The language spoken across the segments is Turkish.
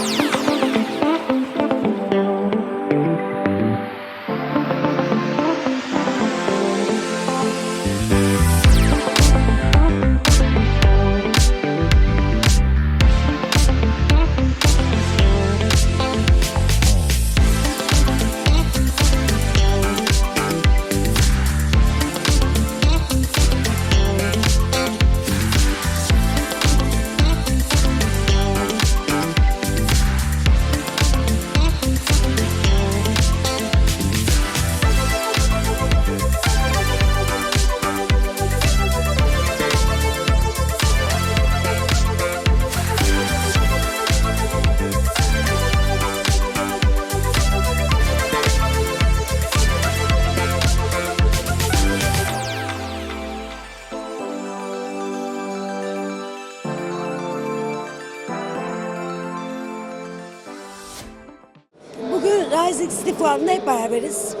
Bugün Rising City Fuarı'nda hep beraberiz.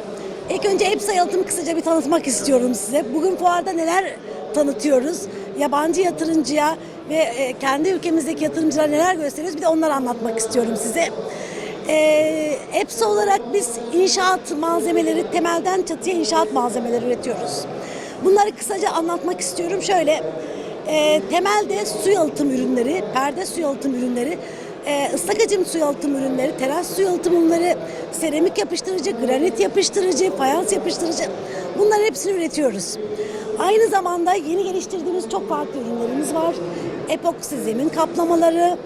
İlk önce hep sayaltımı kısaca bir tanıtmak istiyorum size. Bugün fuarda neler tanıtıyoruz? Yabancı yatırımcıya ve e, kendi ülkemizdeki yatırımcılara neler gösteriyoruz? Bir de onları anlatmak istiyorum size. E, EPSA olarak biz inşaat malzemeleri, temelden çatıya inşaat malzemeleri üretiyoruz. Bunları kısaca anlatmak istiyorum. Şöyle, e, temelde su yalıtım ürünleri, perde su yalıtım ürünleri, e, ıslak hacim su yalıtım ürünleri, teras su yalıtım ürünleri, seramik yapıştırıcı, granit yapıştırıcı, fayans yapıştırıcı bunların hepsini üretiyoruz. Aynı zamanda yeni geliştirdiğimiz çok farklı ürünlerimiz var. Epoksi zemin kaplamaları,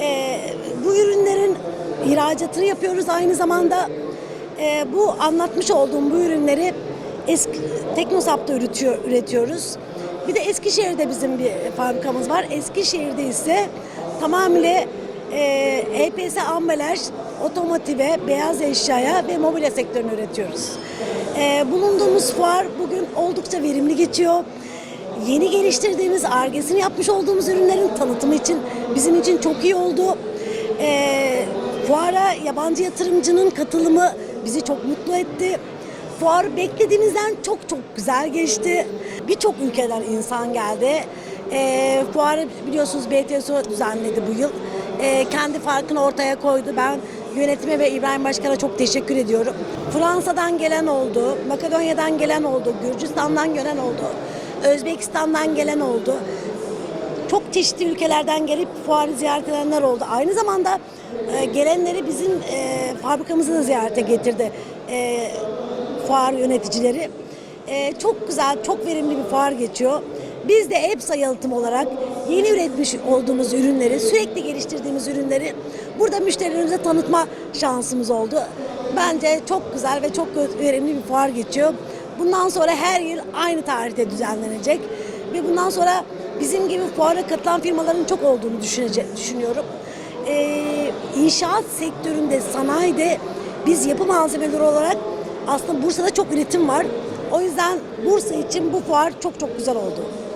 e, bu ürünlerin ihracatını yapıyoruz aynı zamanda. e, bu anlatmış olduğum bu ürünleri eski Teknosap'ta üretiyor, üretiyoruz. Bir de Eskişehir'de bizim bir fabrikamız var. Eskişehir'de ise tamamıyla e, EPS ambalaj, otomotive, beyaz eşyaya ve mobilya sektörünü üretiyoruz. E, bulunduğumuz fuar bugün oldukça verimli geçiyor. Yeni geliştirdiğimiz, argesini yapmış olduğumuz ürünlerin tanıtımı için bizim için çok iyi oldu. E, fuara yabancı yatırımcının katılımı bizi çok mutlu etti. Fuar beklediğimizden çok çok güzel geçti. Birçok ülkeden insan geldi. E, fuarı biliyorsunuz BTSO düzenledi bu yıl. E, kendi farkını ortaya koydu. Ben yönetime ve İbrahim Başkan'a çok teşekkür ediyorum. Fransa'dan gelen oldu, Makedonya'dan gelen oldu, Gürcistan'dan gelen oldu, Özbekistan'dan gelen oldu çok çeşitli ülkelerden gelip fuarı ziyaret edenler oldu. Aynı zamanda e, gelenleri bizim e, fabrikamızı ziyarete getirdi e, fuar yöneticileri. E, çok güzel, çok verimli bir fuar geçiyor. Biz de EPSA yalıtım olarak yeni üretmiş olduğumuz ürünleri, sürekli geliştirdiğimiz ürünleri burada müşterilerimize tanıtma şansımız oldu. Bence çok güzel ve çok verimli bir fuar geçiyor. Bundan sonra her yıl aynı tarihte düzenlenecek ve bundan sonra bizim gibi fuara katılan firmaların çok olduğunu düşünüyorum. Ee, inşaat sektöründe, sanayide biz yapı malzemeleri olarak aslında Bursa'da çok üretim var. O yüzden Bursa için bu fuar çok çok güzel oldu.